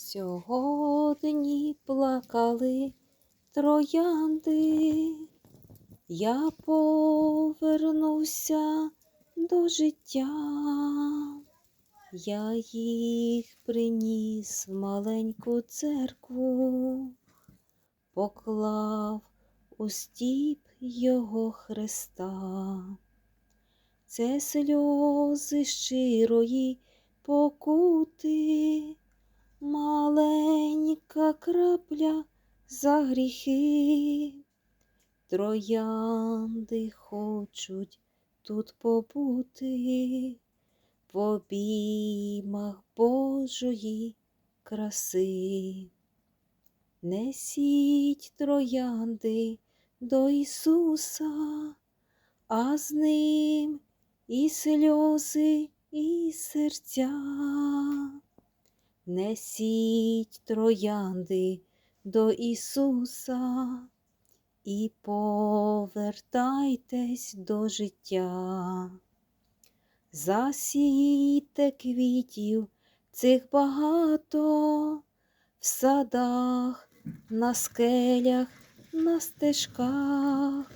Сьогодні плакали троянди, я повернуся до життя, я їх приніс в маленьку церкву, поклав у стіп його хреста. Це сльози щирої покути, маленька крапля за гріхи. Троянди хочуть тут побути в обіймах Божої краси. Несіть троянди до Ісуса, а з ним і сльози, і серця. Несіть троянди до Ісуса і повертайтесь до життя. Засійте квітів цих багато в садах, на скелях, на стежках.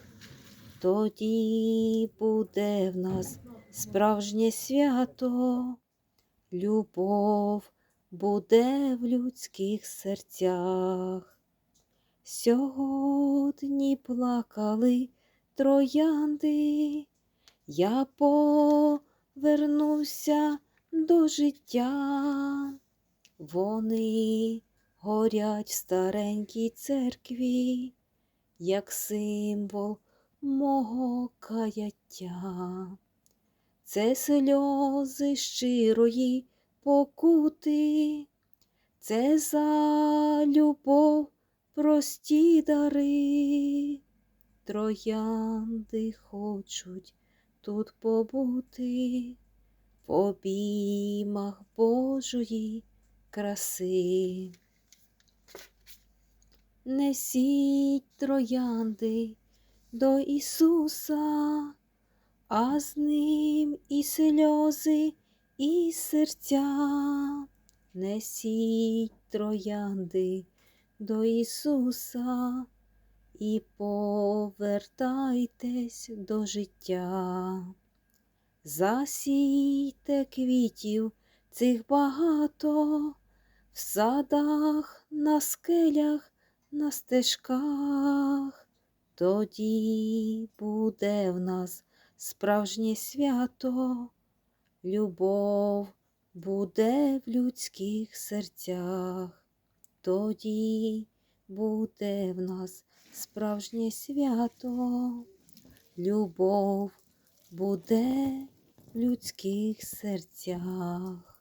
Тоді буде в нас справжнє свято, любов буде в людських серцях. Сьогодні плакали троянди, я повернуся до життя. Вони горять в старенькій церкві, як символ мого каяття. Це сльози щирої покути, це за любов прості дари. Троянди хочуть тут побути в обіймах Божої краси. Несіть троянди до Ісуса, а з ним і сльози, і серця. Несіть троянди до Ісуса і повертайтесь до життя. Засійте квітів цих багато в садах, на скелях, на стежках. Тоді буде в нас справжнє свято, любов буде в людських серцях. Тоді буде в нас справжнє свято, любов буде в людських серцях.